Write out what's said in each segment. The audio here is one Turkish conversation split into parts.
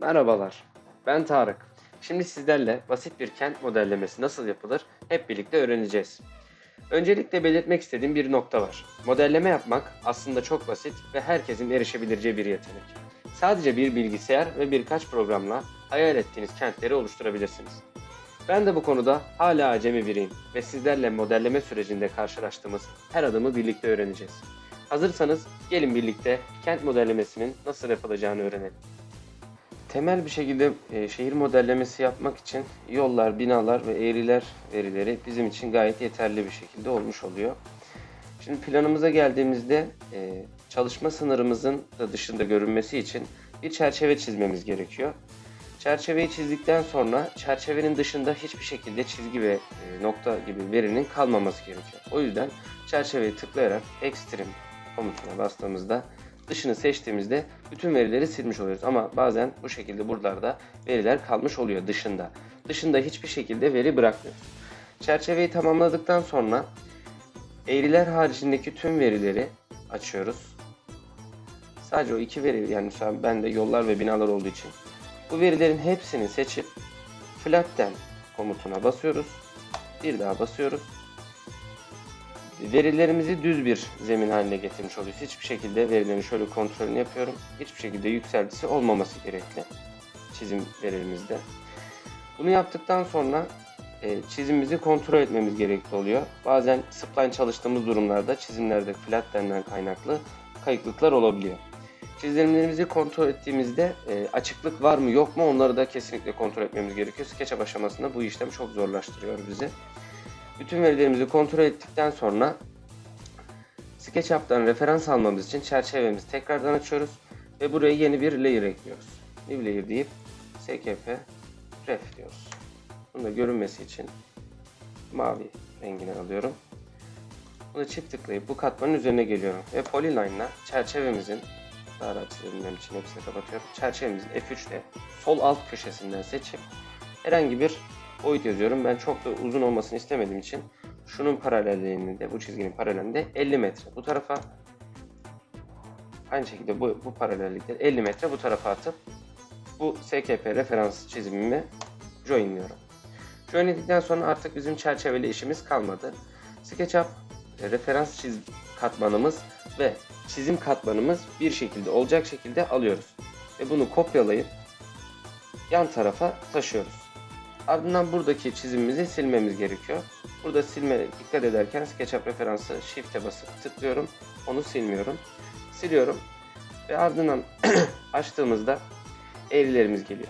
Merhabalar, ben Tarık. Şimdi sizlerle basit bir kent modellemesi nasıl yapılır hep birlikte öğreneceğiz. Öncelikle belirtmek istediğim bir nokta var. Modelleme yapmak aslında çok basit ve herkesin erişebileceği bir yetenek. Sadece bir bilgisayar ve birkaç programla hayal ettiğiniz kentleri oluşturabilirsiniz. Ben de bu konuda hala acemi biriyim ve sizlerle modelleme sürecinde karşılaştığımız her adımı birlikte öğreneceğiz. Hazırsanız gelin birlikte kent modellemesinin nasıl yapılacağını öğrenelim. Temel bir şekilde e, şehir modellemesi yapmak için yollar, binalar ve eğriler verileri bizim için gayet yeterli bir şekilde olmuş oluyor. Şimdi planımıza geldiğimizde e, çalışma sınırımızın da dışında görünmesi için bir çerçeve çizmemiz gerekiyor. Çerçeveyi çizdikten sonra çerçevenin dışında hiçbir şekilde çizgi ve e, nokta gibi verinin kalmaması gerekiyor. O yüzden çerçeveyi tıklayarak Extreme komutuna bastığımızda dışını seçtiğimizde bütün verileri silmiş oluyoruz. Ama bazen bu şekilde buralarda veriler kalmış oluyor dışında. Dışında hiçbir şekilde veri bırakmıyoruz. Çerçeveyi tamamladıktan sonra eğriler haricindeki tüm verileri açıyoruz. Sadece o iki veri yani mesela bende yollar ve binalar olduğu için bu verilerin hepsini seçip flatten komutuna basıyoruz. Bir daha basıyoruz. Verilerimizi düz bir zemin haline getirmiş oluyoruz. Hiçbir şekilde verilerin şöyle kontrolünü yapıyorum. Hiçbir şekilde yükseltisi olmaması gerekli çizim verilerimizde. Bunu yaptıktan sonra e, çizimimizi kontrol etmemiz gerekli oluyor. Bazen spline çalıştığımız durumlarda çizimlerde flatten'den kaynaklı kayıklıklar olabiliyor. Çizimlerimizi kontrol ettiğimizde e, açıklık var mı yok mu onları da kesinlikle kontrol etmemiz gerekiyor. SketchUp aşamasında bu işlem çok zorlaştırıyor bizi. Bütün verilerimizi kontrol ettikten sonra SketchUp'tan referans almamız için çerçevemizi tekrardan açıyoruz ve buraya yeni bir layer ekliyoruz. New layer deyip skp ref diyoruz. Bunu da görünmesi için mavi rengini alıyorum. Bunu çift tıklayıp bu katmanın üzerine geliyorum ve polyline'la çerçevemizin daha rahat çizebilmem için hepsini kapatıyorum. Çerçevemizin F3'te sol alt köşesinden seçip herhangi bir boyut yazıyorum. Ben çok da uzun olmasını istemediğim için şunun paralelliğinde, bu çizginin paralelinde 50 metre bu tarafa aynı şekilde bu, bu paralellikte 50 metre bu tarafa atıp bu SKP referans çizimimi joinliyorum. Join edildikten sonra artık bizim çerçeveli işimiz kalmadı. SketchUp e, referans çiz katmanımız ve çizim katmanımız bir şekilde olacak şekilde alıyoruz. Ve bunu kopyalayıp yan tarafa taşıyoruz. Ardından buradaki çizimimizi silmemiz gerekiyor. Burada silme dikkat ederken SketchUp referansı Shift'e basıp tıklıyorum. Onu silmiyorum. Siliyorum. Ve ardından açtığımızda eğrilerimiz geliyor.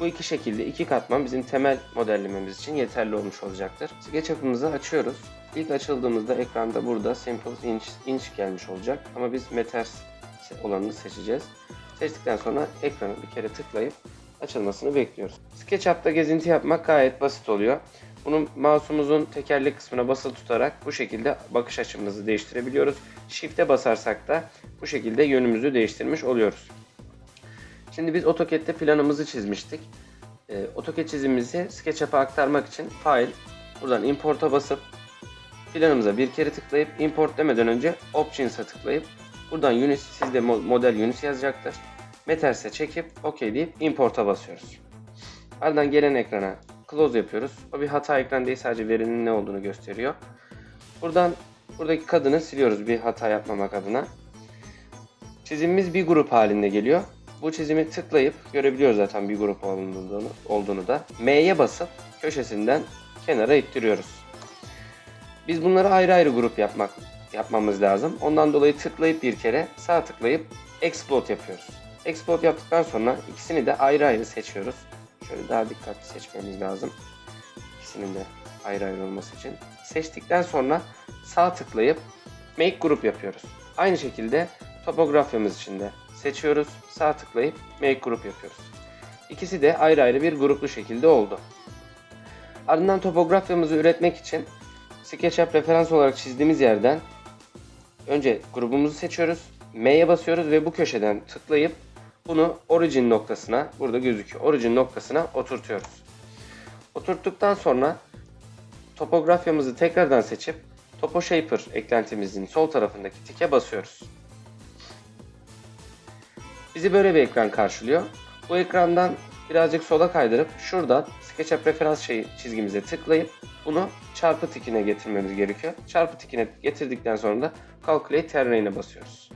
Bu iki şekilde iki katman bizim temel modellememiz için yeterli olmuş olacaktır. SketchUp'ımızı açıyoruz. İlk açıldığımızda ekranda burada Simple Inch, inch gelmiş olacak. Ama biz Meters olanını seçeceğiz. Seçtikten sonra ekranı bir kere tıklayıp açılmasını bekliyoruz. SketchUp'ta gezinti yapmak gayet basit oluyor. Bunu mouse'umuzun tekerlek kısmına basılı tutarak bu şekilde bakış açımızı değiştirebiliyoruz. Shift'e basarsak da bu şekilde yönümüzü değiştirmiş oluyoruz. Şimdi biz AutoCAD'de planımızı çizmiştik. Ee, AutoCAD çizimimizi SketchUp'a aktarmak için File, buradan Import'a basıp planımıza bir kere tıklayıp Import demeden önce Options'a tıklayıp buradan Unit, sizde model Unit yazacaktır. Meters'e çekip OK deyip Import'a basıyoruz. Ardından gelen ekrana Close yapıyoruz. O bir hata ekran değil sadece verinin ne olduğunu gösteriyor. Buradan buradaki kadını siliyoruz bir hata yapmamak adına. Çizimimiz bir grup halinde geliyor. Bu çizimi tıklayıp görebiliyoruz zaten bir grup olduğunu, olduğunu da. M'ye basıp köşesinden kenara ittiriyoruz. Biz bunları ayrı ayrı grup yapmak yapmamız lazım. Ondan dolayı tıklayıp bir kere sağ tıklayıp Explode yapıyoruz. Explode yaptıktan sonra ikisini de ayrı ayrı seçiyoruz. Şöyle daha dikkatli seçmemiz lazım. İkisinin de ayrı ayrı olması için. Seçtikten sonra sağ tıklayıp Make Group yapıyoruz. Aynı şekilde topografyamız için de seçiyoruz. Sağ tıklayıp Make Group yapıyoruz. İkisi de ayrı ayrı bir gruplu şekilde oldu. Ardından topografyamızı üretmek için SketchUp referans olarak çizdiğimiz yerden önce grubumuzu seçiyoruz. M'ye basıyoruz ve bu köşeden tıklayıp bunu origin noktasına, burada gözüküyor. Origin noktasına oturtuyoruz. Oturttuktan sonra topografyamızı tekrardan seçip Topo Shaper eklentimizin sol tarafındaki tike basıyoruz. Bizi böyle bir ekran karşılıyor. Bu ekrandan birazcık sola kaydırıp şuradan SketchUp referans şeyi çizgimize tıklayıp bunu çarpı tikine getirmemiz gerekiyor. Çarpı tikine getirdikten sonra da Calculate Terrain'e basıyoruz.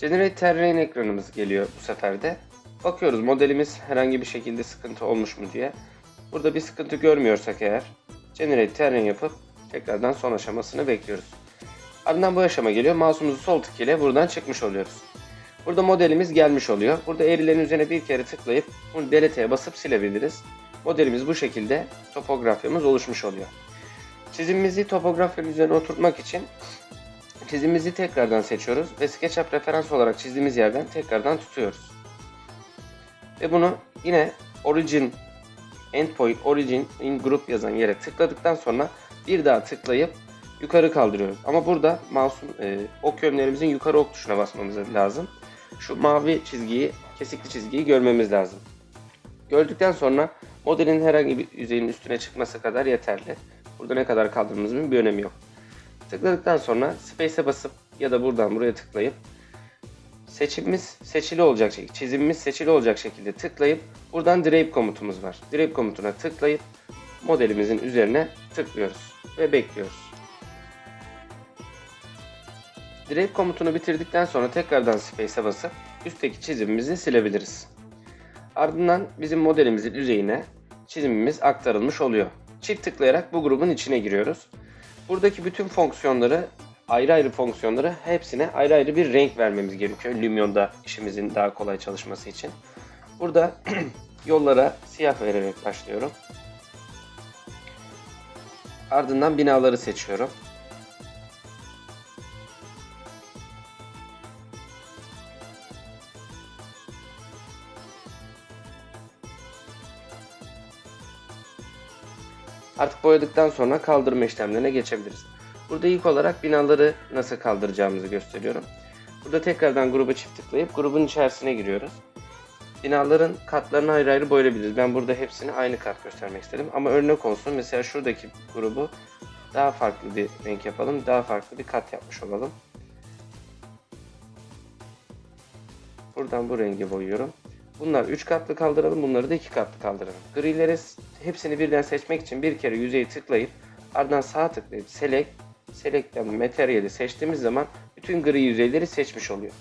Generate Terrain ekranımız geliyor bu sefer de. Bakıyoruz modelimiz herhangi bir şekilde sıkıntı olmuş mu diye. Burada bir sıkıntı görmüyorsak eğer Generate Terrain yapıp tekrardan son aşamasını bekliyoruz. Ardından bu aşama geliyor. Mouse'umuzu sol tık ile buradan çıkmış oluyoruz. Burada modelimiz gelmiş oluyor. Burada eğrilerin üzerine bir kere tıklayıp bunu delete'ye basıp silebiliriz. Modelimiz bu şekilde topografyamız oluşmuş oluyor. Çizimimizi topografyanın üzerine oturtmak için çizimimizi tekrardan seçiyoruz ve SketchUp referans olarak çizdiğimiz yerden tekrardan tutuyoruz. Ve bunu yine origin endpoint origin in group yazan yere tıkladıktan sonra bir daha tıklayıp yukarı kaldırıyoruz. Ama burada mouse'un e, ok yönlerimizin yukarı ok tuşuna basmamız lazım. Şu mavi çizgiyi, kesikli çizgiyi görmemiz lazım. Gördükten sonra modelin herhangi bir yüzeyin üstüne çıkması kadar yeterli. Burada ne kadar kaldırdığımızın bir önemi yok. Tıkladıktan sonra Space'e basıp ya da buradan buraya tıklayıp seçimimiz seçili olacak şekilde, çizimimiz seçili olacak şekilde tıklayıp buradan Drape komutumuz var. Drape komutuna tıklayıp modelimizin üzerine tıklıyoruz ve bekliyoruz. Drape komutunu bitirdikten sonra tekrardan Space'e basıp üstteki çizimimizi silebiliriz. Ardından bizim modelimizin yüzeyine çizimimiz aktarılmış oluyor. Çift tıklayarak bu grubun içine giriyoruz. Buradaki bütün fonksiyonları ayrı ayrı fonksiyonları hepsine ayrı ayrı bir renk vermemiz gerekiyor. Lumion'da işimizin daha kolay çalışması için. Burada yollara siyah vererek başlıyorum. Ardından binaları seçiyorum. Artık boyadıktan sonra kaldırma işlemlerine geçebiliriz. Burada ilk olarak binaları nasıl kaldıracağımızı gösteriyorum. Burada tekrardan gruba çift tıklayıp grubun içerisine giriyoruz. Binaların katlarını ayrı ayrı boyayabiliriz. Ben burada hepsini aynı kat göstermek istedim. Ama örnek olsun. Mesela şuradaki grubu daha farklı bir renk yapalım. Daha farklı bir kat yapmış olalım. Buradan bu rengi boyuyorum. Bunlar 3 katlı kaldıralım. Bunları da 2 katlı kaldıralım. Grileri hepsini birden seçmek için bir kere yüzeyi tıklayıp ardından sağ tıklayıp select Select'ten materyali seçtiğimiz zaman bütün gri yüzeyleri seçmiş oluyor.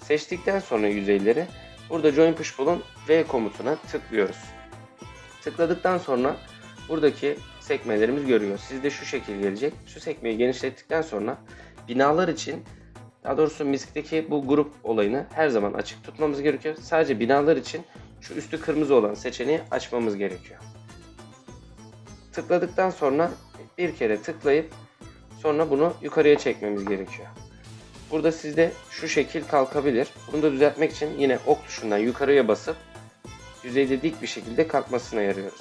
Seçtikten sonra yüzeyleri burada Join Push Pull'un V komutuna tıklıyoruz. Tıkladıktan sonra buradaki sekmelerimiz görüyor. Sizde şu şekil gelecek. Şu sekmeyi genişlettikten sonra binalar için daha doğrusu MISK'teki bu grup olayını her zaman açık tutmamız gerekiyor. Sadece binalar için şu üstü kırmızı olan seçeneği açmamız gerekiyor. Tıkladıktan sonra bir kere tıklayıp Sonra bunu yukarıya çekmemiz gerekiyor. Burada sizde şu şekil kalkabilir. Bunu da düzeltmek için yine ok tuşundan yukarıya basıp yüzeyde dik bir şekilde kalkmasına yarıyoruz.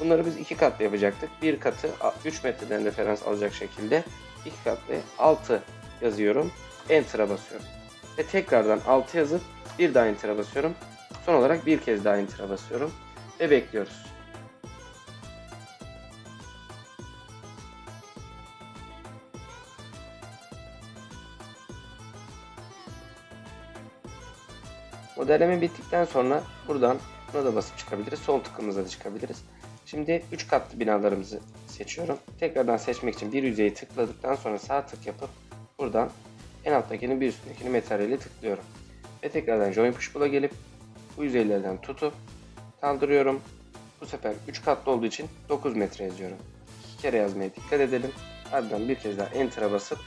Bunları biz iki katlı yapacaktık. Bir katı 3 metreden referans alacak şekilde iki katlı 6 yazıyorum. Enter'a basıyorum. Ve tekrardan 6 yazıp bir daha Enter'a basıyorum. Son olarak bir kez daha Enter'a basıyorum. Ve bekliyoruz. Modelleme bittikten sonra buradan buna da basıp çıkabiliriz. Sol tıkımızla da çıkabiliriz. Şimdi 3 katlı binalarımızı seçiyorum. Tekrardan seçmek için bir yüzeyi tıkladıktan sonra sağ tık yapıp buradan en alttakini bir üstündekini materyali tıklıyorum. Ve tekrardan Join Push Pull'a gelip bu yüzeylerden tutup kaldırıyorum. Bu sefer 3 katlı olduğu için 9 metre yazıyorum. 2 kere yazmaya dikkat edelim. Ardından bir kez daha Enter'a basıp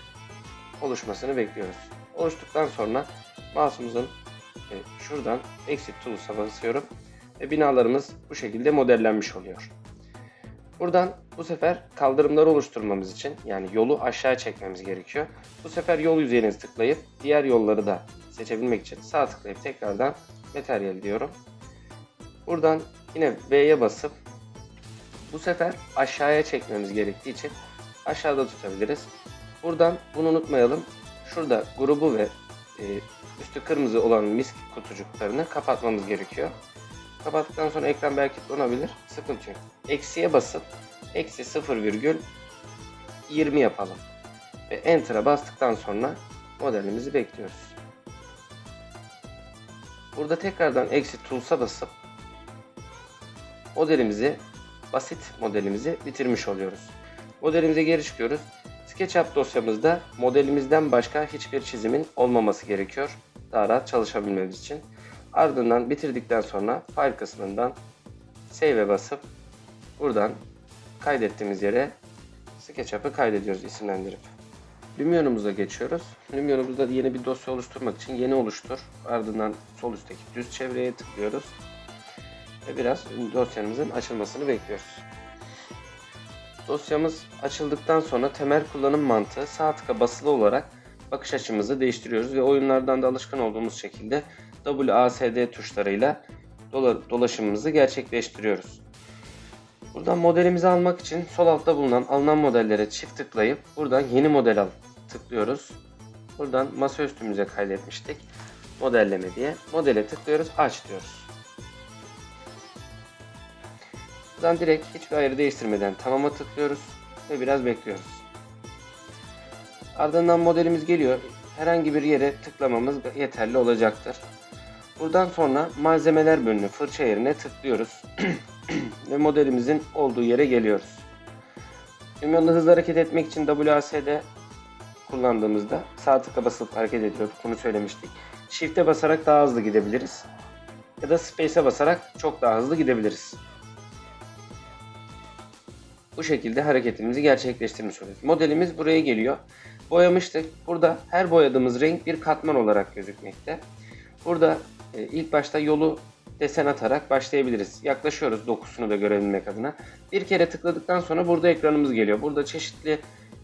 oluşmasını bekliyoruz. Oluştuktan sonra mouse'umuzun e, şuradan Exit Tools'a basıyorum. Ve binalarımız bu şekilde modellenmiş oluyor. Buradan bu sefer kaldırımları oluşturmamız için yani yolu aşağı çekmemiz gerekiyor. Bu sefer yol yüzeyine tıklayıp diğer yolları da seçebilmek için sağ tıklayıp tekrardan materyal diyorum. Buradan yine V'ye basıp bu sefer aşağıya çekmemiz gerektiği için aşağıda tutabiliriz. Buradan bunu unutmayalım. Şurada grubu ve e, üstü kırmızı olan misk kutucuklarını kapatmamız gerekiyor. Kapattıktan sonra ekran belki donabilir. Sıkıntı yok. Eksiye basıp eksi 0,20 yapalım. Ve Enter'a bastıktan sonra modelimizi bekliyoruz. Burada tekrardan Exit Tools'a basıp modelimizi, basit modelimizi bitirmiş oluyoruz. Modelimize geri çıkıyoruz. SketchUp dosyamızda modelimizden başka hiçbir çizimin olmaması gerekiyor. Daha rahat çalışabilmemiz için. Ardından bitirdikten sonra file kısmından save'e basıp buradan kaydettiğimiz yere SketchUp'ı kaydediyoruz isimlendirip. Lumion'umuza geçiyoruz. Lumion'umuzda yeni bir dosya oluşturmak için yeni oluştur. Ardından sol üstteki düz çevreye tıklıyoruz. Ve biraz dosyamızın açılmasını bekliyoruz. Dosyamız açıldıktan sonra temel kullanım mantığı sağ tıka basılı olarak bakış açımızı değiştiriyoruz ve oyunlardan da alışkın olduğumuz şekilde WASD tuşlarıyla dola- dolaşımımızı gerçekleştiriyoruz. Buradan modelimizi almak için sol altta bulunan alınan modellere çift tıklayıp buradan yeni model al tıklıyoruz. Buradan masa üstümüze kaydetmiştik. Modelleme diye. Modele tıklıyoruz. Aç diyoruz. Buradan direkt hiçbir ayarı değiştirmeden tamama tıklıyoruz ve biraz bekliyoruz. Ardından modelimiz geliyor. Herhangi bir yere tıklamamız yeterli olacaktır. Buradan sonra malzemeler bölümü fırça yerine tıklıyoruz. ve modelimizin olduğu yere geliyoruz. Lumion'da hızlı hareket etmek için WASD kullandığımızda sağ tıka basıp hareket ediyorduk. Bunu söylemiştik. Shift'e basarak daha hızlı gidebiliriz. Ya da Space'e basarak çok daha hızlı gidebiliriz. Bu şekilde hareketimizi gerçekleştirmiş oluyoruz. Modelimiz buraya geliyor. Boyamıştık. Burada her boyadığımız renk bir katman olarak gözükmekte. Burada e, ilk başta yolu desen atarak başlayabiliriz. Yaklaşıyoruz dokusunu da görebilmek adına. Bir kere tıkladıktan sonra burada ekranımız geliyor. Burada çeşitli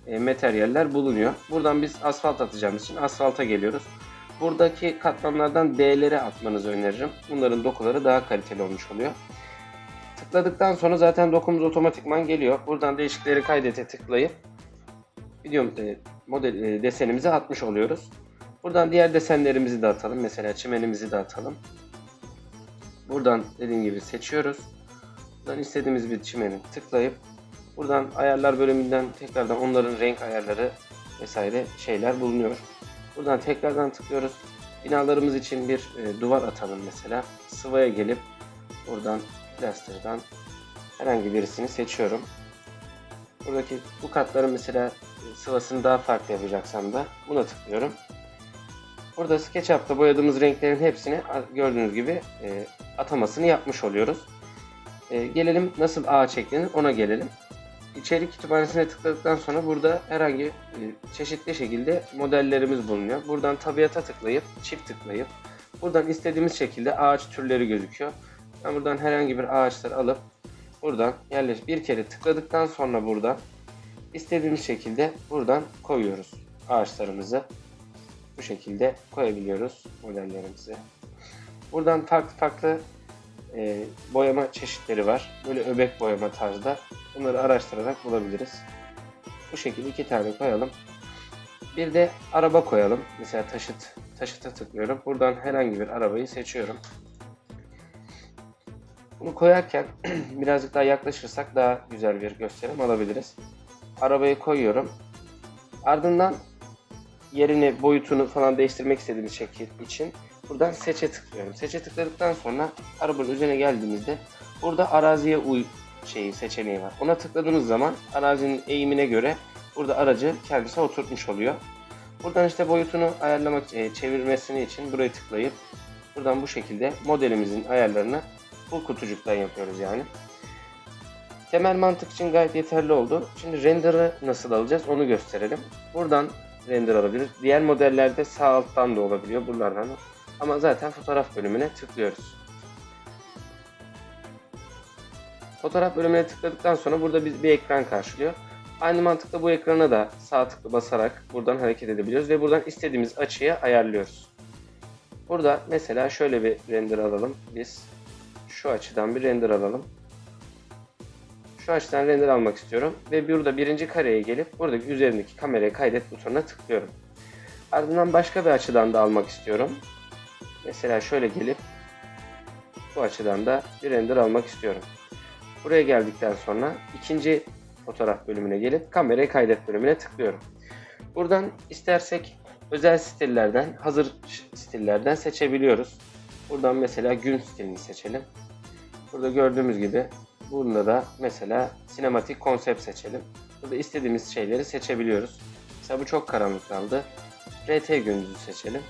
e, materyaller bulunuyor. Buradan biz asfalt atacağımız için asfalta geliyoruz. Buradaki katmanlardan D'lere atmanızı öneririm. Bunların dokuları daha kaliteli olmuş oluyor. Tıkladıktan sonra zaten dokumuz otomatikman geliyor. Buradan değişikleri kaydete tıklayıp video e, model e, desenimizi atmış oluyoruz. Buradan diğer desenlerimizi de atalım. Mesela çimenimizi de atalım. Buradan dediğim gibi seçiyoruz. Buradan istediğimiz bir çimeni tıklayıp buradan ayarlar bölümünden tekrardan onların renk ayarları vesaire şeyler bulunuyor. Buradan tekrardan tıklıyoruz. Binalarımız için bir e, duvar atalım mesela. Sıvaya gelip buradan plaster'dan herhangi birisini seçiyorum. Buradaki bu katların mesela e, sıvasını daha farklı yapacaksam da buna tıklıyorum. Burada SketchUp'ta boyadığımız renklerin hepsini gördüğünüz gibi e, atamasını yapmış oluyoruz. E, gelelim nasıl ağaç eklenir ona gelelim. İçerik kütüphanesine tıkladıktan sonra burada herhangi e, çeşitli şekilde modellerimiz bulunuyor. Buradan tabiata tıklayıp çift tıklayıp buradan istediğimiz şekilde ağaç türleri gözüküyor. Ben buradan herhangi bir ağaçları alıp buradan yerleş bir kere tıkladıktan sonra burada istediğimiz şekilde buradan koyuyoruz ağaçlarımızı. Bu şekilde koyabiliyoruz modellerimizi. Buradan farklı farklı e, boyama çeşitleri var. Böyle öbek boyama tarzda. Bunları araştırarak bulabiliriz. Bu şekilde iki tane koyalım. Bir de araba koyalım. Mesela taşıt. Taşıta tıklıyorum. Buradan herhangi bir arabayı seçiyorum. Bunu koyarken birazcık daha yaklaşırsak daha güzel bir gösterim alabiliriz. Arabayı koyuyorum. Ardından yerini, boyutunu falan değiştirmek istediğimiz şekil için buradan seçe tıklıyorum. Seçe tıkladıktan sonra arabanın üzerine geldiğimizde burada araziye uy şeyi seçeneği var. Ona tıkladığınız zaman arazinin eğimine göre burada aracı kendisi oturtmuş oluyor. Buradan işte boyutunu ayarlamak, e, çevirmesini için buraya tıklayıp buradan bu şekilde modelimizin ayarlarını bu kutucuktan yapıyoruz yani. Temel mantık için gayet yeterli oldu. Şimdi render'ı nasıl alacağız onu gösterelim. Buradan render alabiliriz. Diğer modellerde sağ alttan da olabiliyor buralardan da. Ama zaten fotoğraf bölümüne tıklıyoruz. Fotoğraf bölümüne tıkladıktan sonra burada bir, bir ekran karşılıyor. Aynı mantıkla bu ekrana da sağ tıkla basarak buradan hareket edebiliyoruz ve buradan istediğimiz açıya ayarlıyoruz. Burada mesela şöyle bir render alalım biz. Şu açıdan bir render alalım. Şu açıdan render almak istiyorum ve burada birinci kareye gelip buradaki üzerindeki kameraya kaydet butonuna tıklıyorum. Ardından başka bir açıdan da almak istiyorum. Mesela şöyle gelip bu açıdan da bir render almak istiyorum. Buraya geldikten sonra ikinci fotoğraf bölümüne gelip kamerayı kaydet bölümüne tıklıyorum. Buradan istersek özel stillerden, hazır stillerden seçebiliyoruz. Buradan mesela gün stilini seçelim. Burada gördüğümüz gibi bunda da mesela sinematik konsept seçelim. Burada istediğimiz şeyleri seçebiliyoruz. Mesela bu çok karanlık kaldı. RT gündüzü seçelim.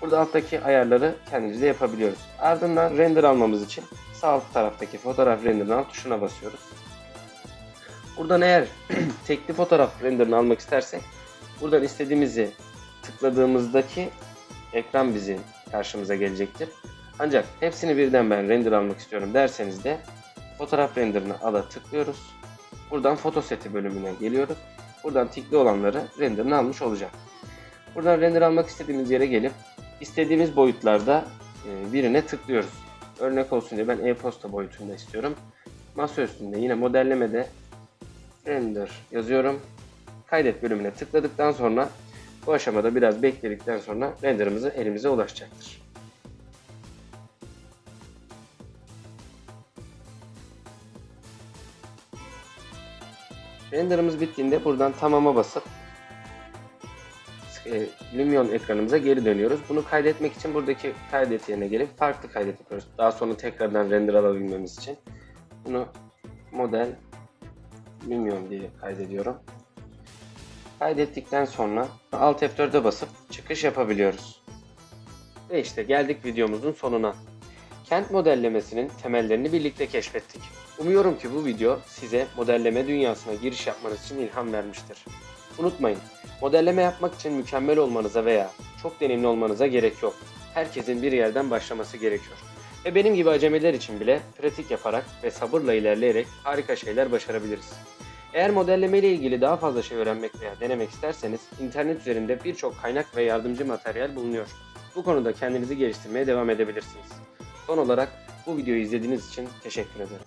Burada alttaki ayarları kendimiz de yapabiliyoruz. Ardından render almamız için sağ alt taraftaki fotoğraf renderını al tuşuna basıyoruz. Buradan eğer tekli fotoğraf renderini almak istersek buradan istediğimizi tıkladığımızdaki ekran bizim karşımıza gelecektir. Ancak hepsini birden ben render almak istiyorum derseniz de fotoğraf renderini ala tıklıyoruz. Buradan foto seti bölümüne geliyoruz. Buradan tikli olanları renderini almış olacak. Buradan render almak istediğimiz yere gelip istediğimiz boyutlarda e, birine tıklıyoruz. Örnek olsun diye ben e-posta boyutunda istiyorum. Masa üstünde yine modellemede render yazıyorum. Kaydet bölümüne tıkladıktan sonra bu aşamada biraz bekledikten sonra renderimizi elimize ulaşacaktır. Renderımız bittiğinde buradan tamama basıp e, Lumion ekranımıza geri dönüyoruz. Bunu kaydetmek için buradaki kaydet yerine gelip farklı kaydet yapıyoruz. Daha sonra tekrardan render alabilmemiz için. Bunu model Lumion diye kaydediyorum. Kaydettikten sonra Alt F4'e basıp çıkış yapabiliyoruz. Ve işte geldik videomuzun sonuna. Kent modellemesinin temellerini birlikte keşfettik. Umuyorum ki bu video size modelleme dünyasına giriş yapmanız için ilham vermiştir. Unutmayın, modelleme yapmak için mükemmel olmanıza veya çok deneyimli olmanıza gerek yok. Herkesin bir yerden başlaması gerekiyor. Ve benim gibi acemiler için bile pratik yaparak ve sabırla ilerleyerek harika şeyler başarabiliriz. Eğer modelleme ile ilgili daha fazla şey öğrenmek veya denemek isterseniz internet üzerinde birçok kaynak ve yardımcı materyal bulunuyor. Bu konuda kendinizi geliştirmeye devam edebilirsiniz. Son olarak bu videoyu izlediğiniz için teşekkür ederim.